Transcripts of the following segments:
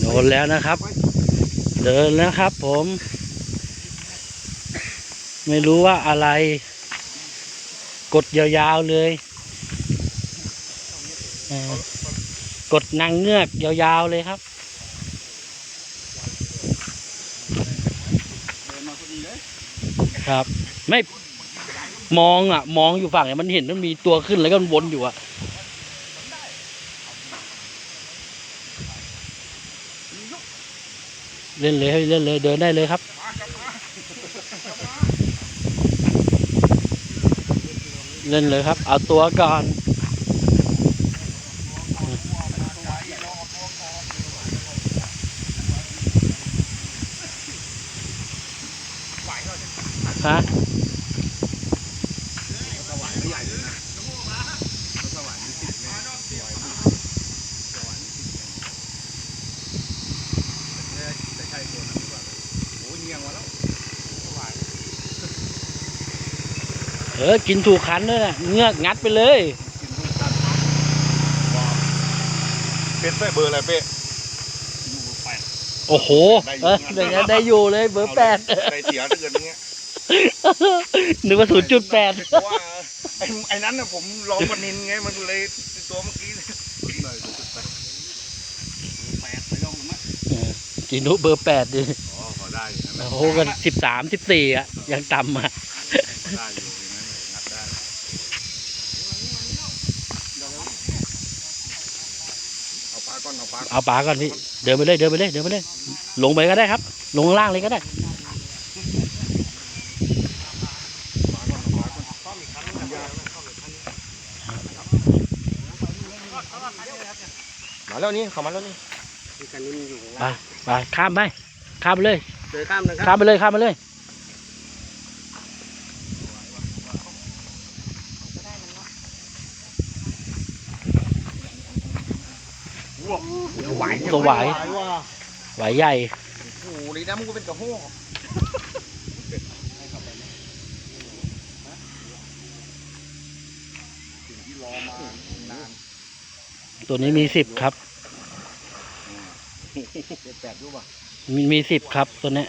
โดนแล้วนะครับ เดินแล้วครับผม ไม่รู้ว่าอะไร กดยาวๆเลยกดนางเงือกยาวๆเลยครับ ครับ ไม่มองอะ มองอยู่ฝั่งเนี่ยมันเห็นมันมีตัวขึ้นแล้วก็มันวนอยู่อะเล่นเลยให้เล่นเลยเดินได้เลยครับเล่นเลยครับ เอาตัวก่อน ฮะเออ กินถูกคันด้วยนะเงือกงัดไปเลย เป็ดใส่เบอร์อะไรเป๊ะโอ้โห เออเดี๋ยวนี้ได้อยู่เลยเบอร์แปด ใส่เสียถ้าเกิดอย่างเงี้ย นึกว่าศูนย์จุดแปดเพราะว่าไอ้ไอ้นั้นน่ะผมลองปนินไงมันเลยตัวเมื่อกี้หน่อยจุดแปดแปดไปลองมั้ยจีนุเบอร์แปดดิอ๋อพอได้อยู่นะโอ้โหกันสิบสามสิบสี่อะ ยังต่ำอะพอได้อยู่อย่างนั้นงัดได้ เอาปลาก่อนเอาปลา เอาปลาก่อนพี่ เดินไปเลยเดินไปเลยเดินไปเลย ลงไปก็ได้ครับ ลงข้างล่างเลยก็ได้ มาแล้วนี่เข้ามาแล้วนี่ไปไปข้ามไปข้ามไปเลยเดินข้ามนะคข้ารัมไปเลยข้ามไปเลยไหวตัวไหวว่ะไหวใหญ่โอ้โหเลยนะมึงก็เป็นกระโห้สิ่งที่รอมานาน ตัวนี้มีสิบครับ เจ็ดแปดรูปอะมีมีสิบครับตัวเนี้ย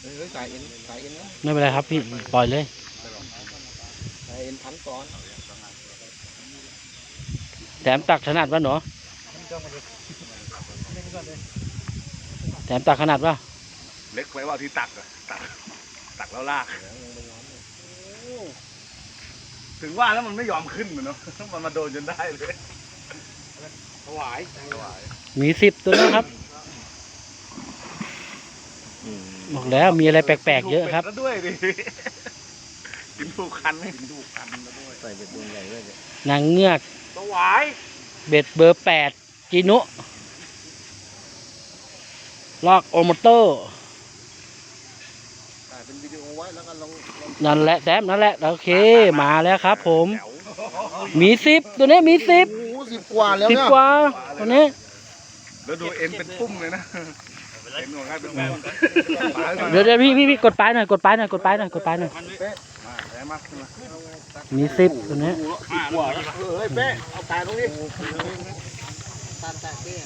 เฮ้ยสายเอ็นสายเอ็นนะไม่เป็นไรครับพี่ปล่อยเลย สายเอ็นพันซ้อนแถมตักขนาดวะหนูแถมตักขนาดวะเล็กไว้ว่าที่ตักอะตัก ตักแล้วลาก ถึงว่าแล้วมันไม่ยอมขึ้นมันเนาะ มันมาโดนจนได้เลยถ วายถวายมีสิบตัวนะครับ บอกแล้วมีอะไรแปลกๆเยอะครับถูกเป็ดแล้วด้วยดิกินถูกคันกินถูกคันแล้วด้วย ใส่เป็ดตัวใหญ่ด้วยเนี่ยนางเงือกถวาย เบ็ดเบอร์แปดจินุลอกโอโมโต้ถ่ายเป็นวิดีโอไว้แล้วก็ลองลองนั่นแหละแซมนั่นแหละ โอเค มาแล้วครับผมแจ๋วมีสิบตัวนี้มีสิบ โอ้โห สิบกว่าแล้วสิบเนี่ยกว่าตัวนี้แล้วดูเอ็นเป็นปุ้มเลยนะเอ็นของใครเป็นปุ้มเดี๋ยวเดี๋ยวพี่พี่พี่กดไปหน่อยกดไปหน่อยกดไปหน่อยกดไปหน่อยมาแพ้มาขึ้นมามีสิบตัวนี้สิบกว่าแล้วเออเฮ้ยเป๊ะเอาตายตรงนี้ตามแต่เบี้ย